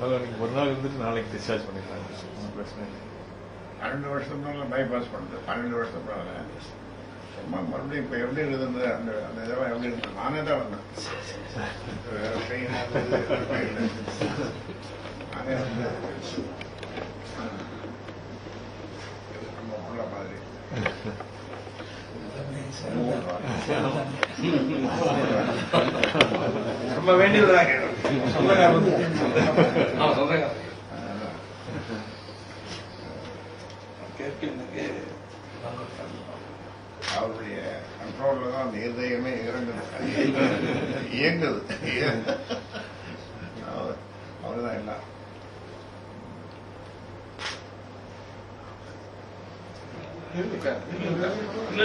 அதான் நீங்க ஒரு நாள் இருந்துட்டு நாளைக்கு டிஸ்சார்ஜ் பண்ணிடுறாங்க ஒன்றும் பிரச்சனை இல்லை. பன்னெண்டு வருஷத்துனால பைபாஸ் பண்ணுது பன்னெண்டு வருஷத்துனால சும்மா மறுபடியும் இப்போ எப்படி இருந்தது அந்த அந்த இதெல்லாம் எப்படி இருந்தது நானே தான் வந்தேன். நானே வந்து நம்ம உள்ள மாதிரி. ரொம்ப வேண்டியதாக அவருடைய கண்ட்ரோல்ல தான் அந்த இருதயமே இறங்குது. இயங்குது. அவர் அவர்தான் எல்லாம். இல்ல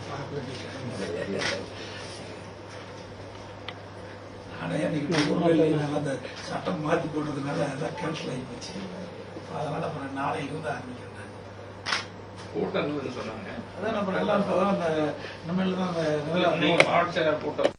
ஆனா எனக்கு அந்த சட்டம் மாத்தி போட்டதுனால அதான் கேன்சல் ஆகி போச்சு. அதனால அப்புறம் நாளை இருந்து ஆரம்பிக்கிறேன். கூட்டம் சொன்னாங்க. அதான் நம்ம எல்லாம் தான் அந்த மாவட்ட கூட்டம்.